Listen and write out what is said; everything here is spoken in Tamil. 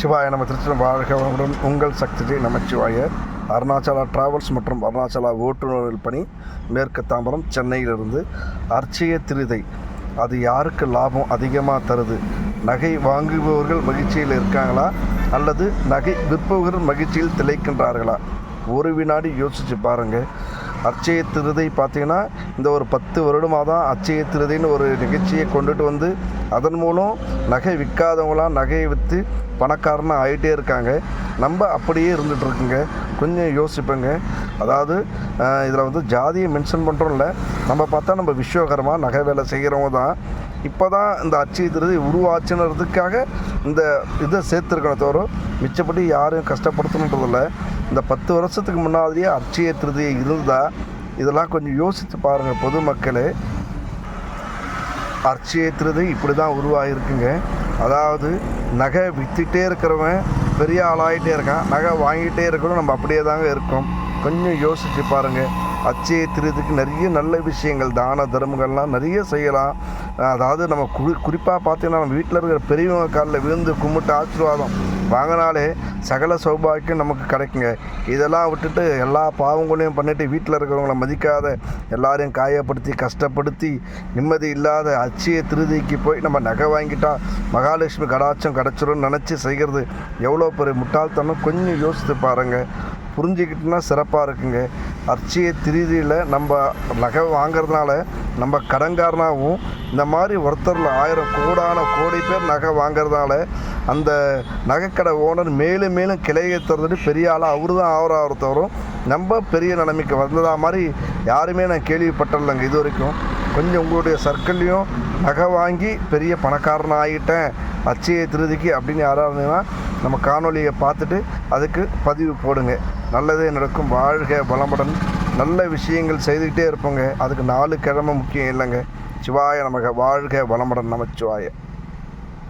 சிவாய நம்ம திருச்சி வாழ்க வளமுடன். உங்கள் சக்தி நமச்சிவாய அருணாச்சலா டிராவல்ஸ் மற்றும் அருணாச்சலா ஓட்டுநர்கள் பணி மேற்கு தாம்பரம் சென்னையிலிருந்து அர்ச்சய திருதை. அது யாருக்கு லாபம் அதிகமாக தருது? நகை வாங்குபவர்கள் மகிழ்ச்சியில் இருக்காங்களா? அல்லது நகை விற்பவர்கள் மகிழ்ச்சியில் திளைக்கின்றார்களா? ஒரு வினாடி யோசித்து பாருங்கள் அச்சய திருதை பார்த்தீங்கன்னா இந்த ஒரு பத்து வருடமாக தான் அச்சய திருதைன்னு ஒரு நிகழ்ச்சியை கொண்டுட்டு வந்து அதன் மூலம் நகை விற்காதவங்களாம் நகையை விற்று பணக்காரனாக ஆகிட்டே இருக்காங்க. நம்ம அப்படியே இருந்துகிட்டு இருக்குங்க. கொஞ்சம் யோசிப்பேங்க. அதாவது இதில் வந்து ஜாதியை மென்ஷன் பண்ணுறோம்ல நம்ம பார்த்தா நம்ம விஸ்வகரமாக நகை வேலை செய்கிறவங்க தான். இப்போ தான் இந்த அச்சய திருதி உருவாச்சுன்றதுக்காக இந்த இதை சேர்த்துருக்கணும் தவிர மிச்சப்படி யாரையும் கஷ்டப்படுத்தணுன்றதில்லை. இந்த பத்து வருஷத்துக்கு முன்னாடியே அச்சய இருந்தால் இதெல்லாம் கொஞ்சம் யோசித்து பாருங்கள் பொதுமக்களே. அர்ச்சய இப்படி தான் உருவாகிருக்குங்க அதாவது நகை விற்றுட்டே இருக்கிறவன் பெரிய ஆளாகிட்டே இருக்கான். நகை வாங்கிட்டே இருக்கணும் நம்ம அப்படியே தாங்க இருக்கோம். கொஞ்சம் யோசித்து பாருங்கள் அச்சய திருதிக்கு நிறைய நல்ல விஷயங்கள் தான தர்மங்கள்லாம் நிறைய செய்யலாம். அதாவது நம்ம குறி குறிப்பாக பார்த்தீங்கன்னா நம்ம வீட்டில் இருக்கிற பெரியவங்க காலில் விழுந்து கும்பிட்டு ஆசீர்வாதம். வாங்கினாலே சகல சௌபாக்கியம் நமக்கு கிடைக்குங்க. இதெல்லாம் விட்டுட்டு எல்லா பாவங்களையும் பண்ணிட்டு வீட்டில் இருக்கிறவங்கள மதிக்காத எல்லாரையும் காயப்படுத்தி கஷ்டப்படுத்தி நிம்மதி இல்லாத அச்சய திருதிக்கு போய் நம்ம நகை வாங்கிட்டா மகாலட்சுமி கடாட்சம் கிடச்சிரும்னு நினச்சி செய்கிறது எவ்வளோ பெரிய முட்டாள்தனம்? கொஞ்சம் யோசித்து பாருங்கள் புரிஞ்சுக்கிட்டுனா சிறப்பாக இருக்குங்க. அர்ச்சய திருதியில் நம்ம நகை வாங்குறதுனால நம்ம கடன்காரனாகவும் இந்த மாதிரி ஒருத்தரில் ஆயிரம் கோடான கோடி பேர் நகை வாங்குறதுனால அந்த நகைக்கடை ஓனர் மேலும் மேலும் கிளையை திறந்துட்டு பெரிய ஆளாக அவரு தான் ஆவராக ஒருத்தவரும். நம்ம பெரிய நிலைமைக்கு வந்ததா மாதிரி யாருமே நான் கேள்விப்பட்டதில்லைங்க இது வரைக்கும் கொஞ்சம் உங்களுடைய சர்க்கிள்லையும் நகை வாங்கி பெரிய பணக்காரனாக ஆகிட்டேன் அச்சய திருதிக்கு அப்படின்னு யாராக இருந்தீங்கன்னா நம்ம காணொலியை பார்த்துட்டு அதுக்கு பதிவு போடுங்க. நல்லதே நடக்கும். வாழ்க பலமுடன் நல்ல விஷயங்கள் செய்துக்கிட்டே இருப்போங்க. அதுக்கு நாலு கிழமை முக்கியம் இல்லைங்க. சிவாய நமக. வாழ்க வளமுடன் நமச்சிவாய.